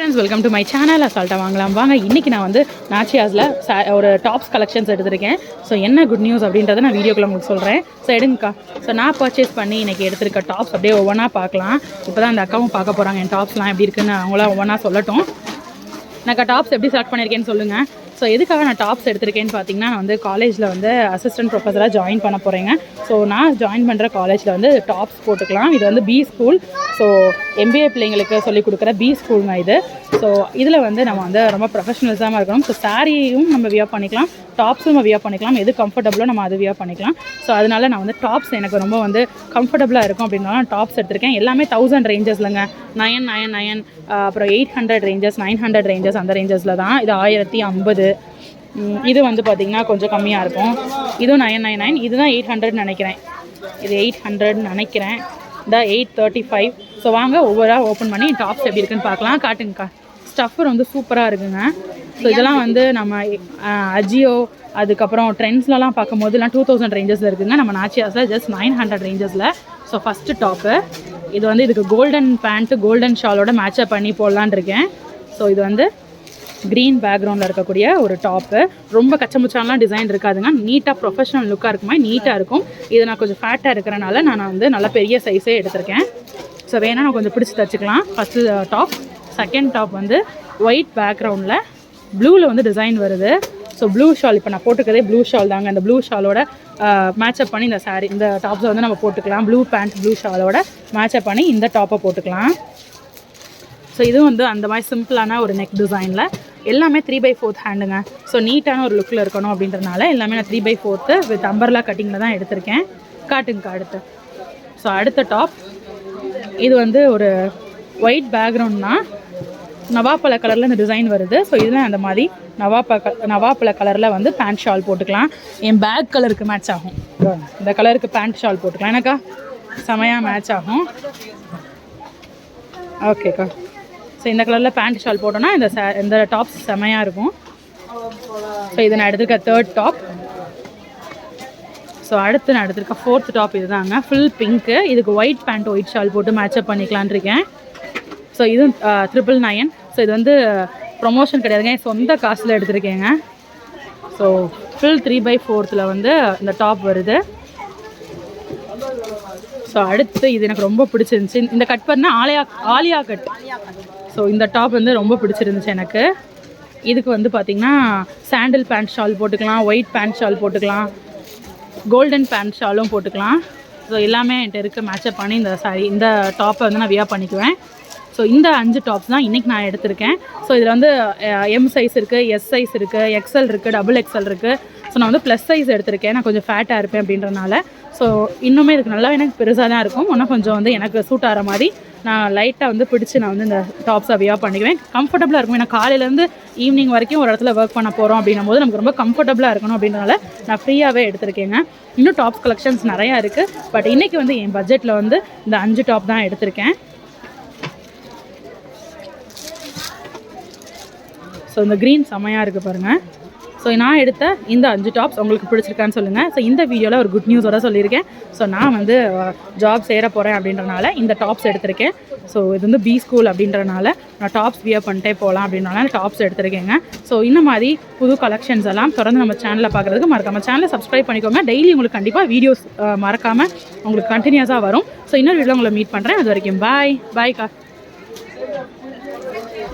Friends welcome to my channel அசால்ட்டாக வாங்கலாம். வாங்க இன்றைக்கி நான் வந்து நாச்சியாஸில் ஒரு டாப்ஸ் கலெக்ஷன்ஸ் எடுத்திருக்கேன். ஸோ என்ன குட் நியூஸ் அப்படின்றத நான் வீடியோக்குள்ள உங்களுக்கு சொல்கிறேன் ஸோ எடுங்கக்கா. ஸோ நான் பர்ச்சேஸ் பண்ணி இன்றைக்கி எடுத்திருக்க டாப்ஸ் அப்படியே ஒவ்வொன்றா பார்க்கலாம். இப்போ தான் அந்த அக்காவும் பார்க்க போகிறாங்க என் டாப்ஸ்லாம் எப்படி இருக்குன்னு அவங்களாம் ஒவ்வொன்றா சொல்லட்டும். நான் டாப்ஸ் எப்படி செலக்ட் பண்ணியிருக்கேன்னு சொல்லுங்கள் ஸோ எதுக்காக நான் டாப்ஸ் எடுத்திருக்கேன்னு பார்த்தீங்கன்னா நான் வந்து காலேஜில் வந்து அசிஸ்டன்ட் ப்ரொஃபஸராக ஜாயின் பண்ண போகிறேங்க ஸோ நான் ஜாயின் பண்ணுற காலேஜில் வந்து டாப்ஸ் போட்டுக்கலாம். இது வந்து பி ஸ்கூல் ஸோ எம்பிஏ பிள்ளைங்களுக்கு சொல்லிக் கொடுக்குற பி ஸ்கூலுங்க இது. ஸோ இதில் வந்து நம்ம வந்து ரொம்ப ப்ரொஃபஷனலிசமாக இருக்கணும். ஸோ சாரியும் நம்ம வியர் பண்ணிக்கலாம். டாப்ஸும் நம்ம வியர் பண்ணிக்கலாம். எது கம்ஃபர்டபுளோ நம்ம அது வியர் பண்ணிக்கலாம். ஸோ அதனால நான் வந்து டாப்ஸ் எனக்கு ரொம்ப வந்து கம்ஃபர்டபுளாக இருக்கும் அப்படின்னா டாப்ஸ் எடுத்திருக்கேன். எல்லாமே தௌசண்ட் ரேஞ்சஸ்லங்க நயன் நயன் நயன் அப்புறம் eight hundred ranges nine hundred ranges அந்த ரேஞ்சஸில் தான். இது ஆயிரத்தி ஐம்பது. இது வந்து பார்த்திங்கன்னா கொஞ்சம் கம்மியாக இருக்கும். இதுவும் நைன் நைன் நைன் இதுதான் எயிட் ஹண்ட்ரட் நினைக்கிறேன். இது எயிட் ஹண்ட்ரட் நினைக்கிறேன். இந்த எயிட் தேர்ட்டி ஃபைவ். ஸோ வாங்க ஒவ்வொரு ஓப்பன் பண்ணி டாப்ஸ் எப்படி இருக்குன்னு பார்க்கலாம். காட்டுங்கக்கா. ஸ்டஃபர் வந்து சூப்பராக இருக்குங்க. ஸோ இதெல்லாம் வந்து நம்ம அஜியோ அதுக்கப்புறம் ட்ரெண்ட்ஸ்லலாம் பார்க்கும்போது எல்லாம் டூ தௌசண்ட் ரேஞ்சஸில் இருக்குங்க. நம்ம நாச்சியாஸில் ஜஸ்ட் நைன் ஹண்ட்ரட் ரேஞ்சஸில் ஸோ ஃபஸ்ட்டு டாப்பு இது வந்து இதுக்கு கோல்டன் பேண்ட்டு கோல்டன் ஷாலோட மேட்சப் பண்ணி போடலான் இருக்கேன். ஸோ இது வந்து க்ரீன் பேக்ரவுண்டில் இருக்கக்கூடிய ஒரு டாப்பு ரொம்ப கச்சமுச்சாலாம் டிசைன் இருக்காதுங்க. நீட்டாக ப்ரொஃபஷனல் லுக்காக இருக்குமா? நீட்டாக இருக்கும். இது நான் கொஞ்சம் ஃபேட்டாக இருக்கிறனால நான் வந்து நல்ல பெரிய சைஸே எடுத்திருக்கேன். ஸோ வேணால் நான் கொஞ்சம் பிடிச்சி தச்சுக்கலாம். ஃபஸ்ட்டு டாப் செகண்ட் டாப் வந்து ஒயிட் பேக்ரவுண்டில் ப்ளூவில் வந்து டிசைன் வருது. ஸோ ப்ளூ ஷால் இப்போ நான் போட்டுக்கிறதே ப்ளூ ஷால் தாங்க. இந்த ப்ளூ ஷாலோட மேட்சப் பண்ணி இந்த சாரீ இந்த டாப்ஸை வந்து நம்ம போட்டுக்கலாம். ப்ளூ பேண்ட் ப்ளூ ஷாலோட மேட்சப் பண்ணி இந்த டாப்பை போட்டுக்கலாம். ஸோ இதுவும் வந்து அந்த மாதிரி சிம்பிளான ஒரு நெக் டிசைனில் எல்லாமே த்ரீ பை ஃபோர்த் ஹேண்டுங்க ஸோ நீட்டான ஒரு லுக்கில் இருக்கணும் அப்படின்றனால எல்லாமே நான் three by fourth with umbrella கட்டிங்கில் தான் எடுத்திருக்கேன். காட்டுங்கக்கா அடுத்து. ஸோ அடுத்த டாப் இது வந்து ஒரு ஒயிட் பேக்ரவுண்ட்னா நவாப்பழ கலரில் இந்த டிசைன் வருது. ஸோ இதில் அந்த மாதிரி நவாப்ப நவாப்பழ கலரில் வந்து பேண்ட் ஷால் போட்டுக்கலாம். என் பேக் கலருக்கு மேட்ச் ஆகும். இந்த கலருக்கு பேண்ட் ஷால் போட்டுக்கலாம். எனக்கா? செமையாக மேட்ச் ஆகும். ஓகேக்கா ஸோ இந்த கலரில் பேண்ட் ஷால் போட்டோன்னா இந்த சே இந்த டாப்ஸ் செமையாக இருக்கும். ஸோ இது நான் எடுத்திருக்க தேர்ட் டாப் ஸோ அடுத்து நான் எடுத்திருக்க ஃபோர்த் டாப் இதுதாங்க. ஃபுல் பிங்க்கு இதுக்கு ஒயிட் பேண்ட் ஒயிட் ஷால் போட்டு மேட்சப் பண்ணிக்கலான் இருக்கேன். ஸோ இதுவும் ட்ரிபிள் நயன் ஸோ இது வந்து ப்ரொமோஷன் கிடையாதுங்க. என் சொந்த காசில் எடுத்திருக்கேங்க. ஸோ ஃபுல் த்ரீ பை ஃபோர்த்தில் வந்து இந்த டாப் வருது. ஸோ அடுத்து இது எனக்கு ரொம்ப பிடிச்சிருந்துச்சி. இந்த கட் பண்ணால் ஆலியா ஆலியா கட். ஸோ இந்த டாப் வந்து ரொம்ப பிடிச்சிருந்துச்சு எனக்கு. இதுக்கு வந்து பார்த்திங்கன்னா சாண்டில் பேண்ட் ஷால் போட்டுக்கலாம் ஒயிட் பேண்ட் ஷால் போட்டுக்கலாம் கோல்டன் பேண்ட் ஷாலும் போட்டுக்கலாம். ஸோ எல்லாமே என்கிட்ட இருக்க. மேட்சப் பண்ணி இந்த சாரி இந்த டாப்பை வந்து நான் வியா பண்ணிக்குவேன். ஸோ இந்த அஞ்சு டாப்ஸ் தான் இன்றைக்கி நான் எடுத்திருக்கேன். ஸோ இதில் வந்து எம் சைஸ் இருக்குது எஸ் சைஸ் இருக்குது எக்ஸல் இருக்குது டபுள் எக்ஸல் இருக்குது ஸோ நான் வந்து ப்ளஸ் சைஸ் எடுத்திருக்கேன். நான் கொஞ்சம் ஃபேட்டாக இருப்பேன் அப்படின்றனால ஸோ இன்னுமே இதுக்கு நல்லா எனக்கு பெருசாக தான் இருக்கும். இன்னும் கொஞ்சம் வந்து எனக்கு சூட் ஆகிற மாதிரி. நான் லைட்டாக வந்து பிடிச்சி நான் வந்து இந்த டாப்ஸ் வியர் பண்ணிக்குவேன். கம்ஃபர்டபுளாக இருக்கும். ஏன்னா காலையிலேருந்து ஈவினிங் வரைக்கும் ஒரு இடத்துல ஒர்க் பண்ண போகிறோம் அப்படின்னும் போது நமக்கு ரொம்ப கம்ஃபர்டபுளாக இருக்கணும் அப்படின்றனால நான் ஃப்ரீயாகவே எடுத்திருக்கேங்க. இன்னும் டாப்ஸ் கலெக்ஷன்ஸ் நிறையா இருக்குது பட் இன்றைக்கி வந்து என் பட்ஜெட்டில் வந்து இந்த அஞ்சு டாப் தான் எடுத்திருக்கேன். ஸோ இந்த க்ரீன் செமையாக இருக்குது பாருங்கள் ஸோ நான் எடுத்த இந்த அஞ்சு டாப்ஸ் உங்களுக்கு பிடிச்சிருக்கான்னு சொல்லுங்கள் ஸோ இந்த வீடியோவில் ஒரு குட் நியூஸோட சொல்லியிருக்கேன். ஸோ நான் வந்து ஜாப் சேர போகிறேன் அப்படின்றனால இந்த டாப்ஸ் எடுத்திருக்கேன். ஸோ இது வந்து பி ஸ்கூல் அப்படின்றனால நான் டாப்ஸ் வியர் பண்ணிட்டே போகலாம் அப்படின்றனால டாப்ஸ் எடுத்திருக்கேங்க. ஸோ இந்த மாதிரி புது கலெக்ஷன்ஸ் எல்லாம் தொடர்ந்து நம்ம சேனலில் பார்க்குறதுக்கு மறக்காம சேனலை சப்ஸ்கிரைப் பண்ணிக்கோங்க. டெய்லி உங்களுக்கு கண்டிப்பாக வீடியோஸ் மறக்காமல் உங்களுக்கு கண்டினியூஸாக வரும். ஸோ இன்னொரு வீடியோ உங்களை மீட் பண்ணுறேன் அது வரைக்கும் பாய் பாய்க்கா